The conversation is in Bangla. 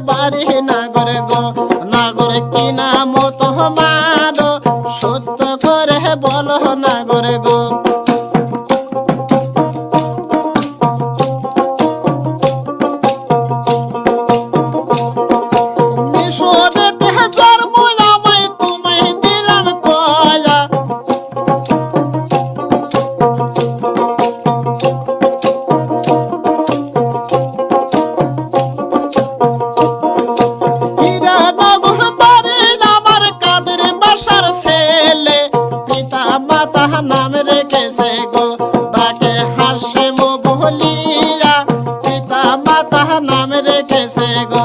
বাড়ি নাগর গো নাগর কি নাম তোমার সত্য করে বলো নাগর গো। আছে গো তাকে হাসে মো বলিয়া পিতা মাতা নাম রেখেছে গো।